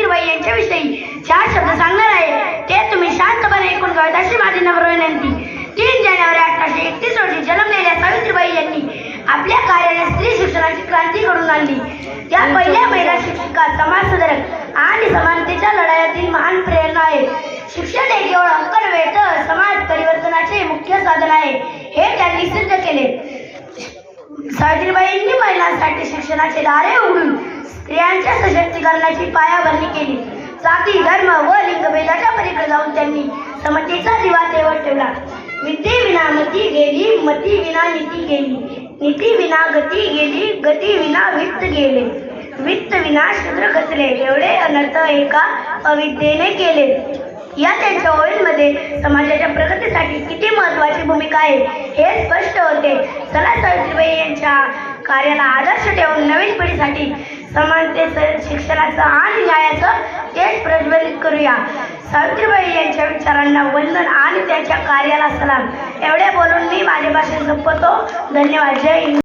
यांच्याविषयी चार शब्द सांगणार आहे. ते तुम्ही शांतपणे ऐकून घ्यावेत अशी माझी नम्र विनंती. तीन जानेवारी अठराशे एकतीस रोजी जन्मलेल्या सावित्रीबाई यांनी आपल्या कार्याने स्त्री शिक्षणाची क्रांती घडून आणली. त्या पहिल्या महिला शिक्षिका समाज सुधारक आणि समानतेच्या लढायातील महान प्रेरणा आहे. शिक्षण हे केवळ हक्क नव्हे तर समाज परिवर्तनाचे मुख्य साधन आहे. हे त्यांनी सिद्ध केले. सावित्रीबाईंनी महिलांसाठी शिक्षणाचे दारे उघडून स्त्रियांच्या सशक्तीकरणाची पायाभरणी केली. जाती धर्म व लिंगभेदाच्या पलीकडे जाऊन त्यांनी समतेचा दिवा तेवत ठेवला. विद्ये विना मती गेली मती विना नीती गेली. नीती विना गती गेली गती विना वित्त गेले. वित्त विना शूद्र खचले एवढे अनर्थ एका अविद्येने केले. या त्यांच्या ओळींमध्ये समाजाच्या प्रगतीसाठी किती महत्वाची भूमिका आहे हे स्पष्ट होते. चला सावित्रीबाई कार्याला आदर्श ठेवून नवीन पिढीसाठी समानतेचं शिक्षणाचं आणि न्यायाचं तेच प्रज्वलित करूया. सावित्रीबाई यांच्या विचारांना वंदन आणि त्यांच्या कार्याला सलाम. एवढे बोलून मी माझे भाषण संपवतो धन्यवाद. जय हिंद.